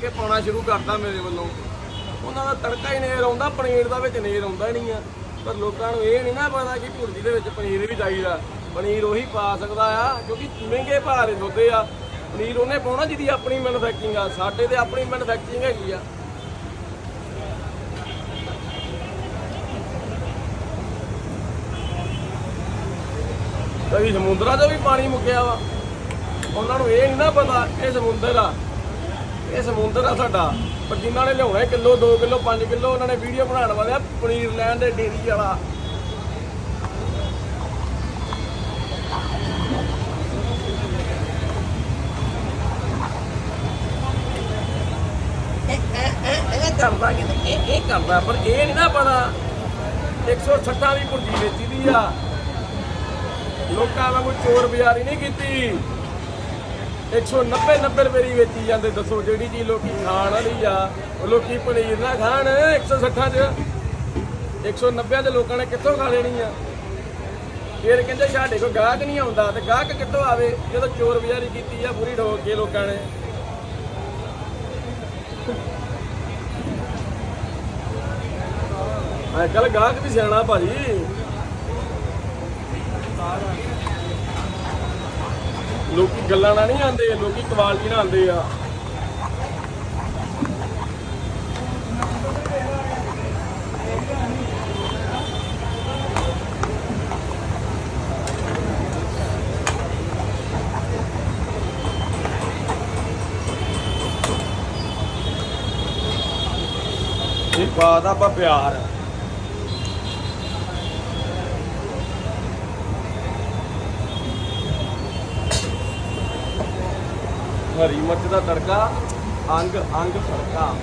ਕੇ ਪਾਉਣਾ ਸ਼ੁਰੂ ਕਰਤਾ ਮੇਰੇ ਵੱਲੋਂ। ਉਹਨਾਂ ਦਾ ਤੜਕਾ ਹੀ ਨੇਰ ਆਉਂਦਾ, ਪਨੀਰ ਦਾ ਵਿੱਚ ਨੇਰ ਆਉਂਦਾ ਨਹੀਂ ਆ। ਪਰ ਲੋਕਾਂ ਨੂੰ ਇਹ ਨਹੀਂ ਨਾ ਪਤਾ ਕਿ ਭੁਰਜੀ ਦੇ ਵਿੱਚ ਪਨੀਰ ਵੀ ਚਾਹੀਦਾ। ਪਨੀਰ ਉਹੀ ਪਾ ਸਕਦਾ ਆ, ਕਿਉਂਕਿ ਮਹਿੰਗੇ ਭਾਅ ਦੇ ਦੁੱਧ ਆ। ਪਨੀਰ ਉਹਨੇ ਪਾਉਣਾ ਜਿਹਦੀ ਆਪਣੀ ਮੈਨੂਫੈਕਚਰਿੰਗ ਆ, ਸਾਡੇ ਤੇ ਆਪਣੀ ਮੈਨੂਫੈਕਚਰਿੰਗ ਹੈਗੀ ਆ। ਕਦੀ ਸਮੁੰਦਰਾਂ 'ਚੋਂ ਵੀ ਪਾਣੀ ਮੁੱਕਿਆ ਵਾ। ਉਹਨਾਂ ਨੂੰ ਇਹ ਨਹੀਂ ਨਾ ਪਤਾ ਇਹ ਸਮੁੰਦਰ ਆ। ਇਹ ਸਮੁੰਦਰ ਆ ਸਾਡਾ ਪਰ ਜਿਨ੍ਹਾਂ ਨੇ ਲਿਆਉਣਾ ਕਿਲੋ 2 ਕਿਲੋ 5 ਕਿਲੋ ਉਹਨਾਂ ਨੇ ਵੀਡੀਓ ਬਣਾਉਣ ਵਾਲੇ ਆ ਪਨੀਰ ਲੈਣ ਦੇ ਡੇਰੀ ਵਾਲਾ। ਕਰਦਾ ਕਿ ਇਹ ਇਹ ਕਰਦਾ ਪਰ ਇਹ ਨਹੀਂ ਨਾ ਪਤਾ 160 ਦੀ ਭੁਰਜੀ ਵੇਚੀ ਦੀ ਆ। ਲੋਕਾਂ ਵਾਂਗੂ ਚੋਰ ਬਾਜ਼ਾਰੀ ਨਹੀਂ ਕੀਤੀ। 190 90 ਰੁਪਏ ਦੀ ਵੇਚੀ ਜਾਂਦੇ, ਦੱਸੋ ਜਿਹੜੀ ਚੀਜ਼ ਲੋਕੀ ਖਾਣ ਵਾਲੀ ਆ, ਉਹ ਲੋਕੀ ਪਨੀਰ ਨਾ ਖਾਣ 160 ਚ। 190 ਦੇ ਲੋਕਾਂ ਨੇ ਕਿੱਥੋਂ ਖਾ ਲੈਣੀ ਆ? ਫਿਰ ਕਹਿੰਦੇ ਸਾਡੇ ਕੋਲ ਗਾਹਕ ਨਹੀਂ ਆਉਂਦਾ, ਤੇ ਗਾਹਕ ਕਿੱਥੋਂ ਆਵੇ? ਜਦੋਂ ਚੋਰ ਬਾਜ਼ਾਰੀ ਕੀਤੀ ਆ, ਪੂਰੀ ਠੋਕ ਕੇ ਲੋਕਾਂ ਨੇ। ਅੱਜ ਕੱਲ ਗਾਹਕ ਵੀ ਸਿਆਣਾ ਭਾਜੀ। ਲੋਕੀ ਗੱਲਾਂ ਨਾਲ ਨਹੀਂ ਆਉਂਦੇ ਲੋਕੀ ਕੁਆਲਿਟੀ ਨਾਲ ਆਉਂਦੇ ਆ। ਇਹ ਬਾਤ ਆਪਾਂ ਪਿਆਰ ਹਰੀ ਮਿਰਚ ਦਾ ਤੜਕਾ ਅੰਗ ਅੰਗ ਫੜਕਾ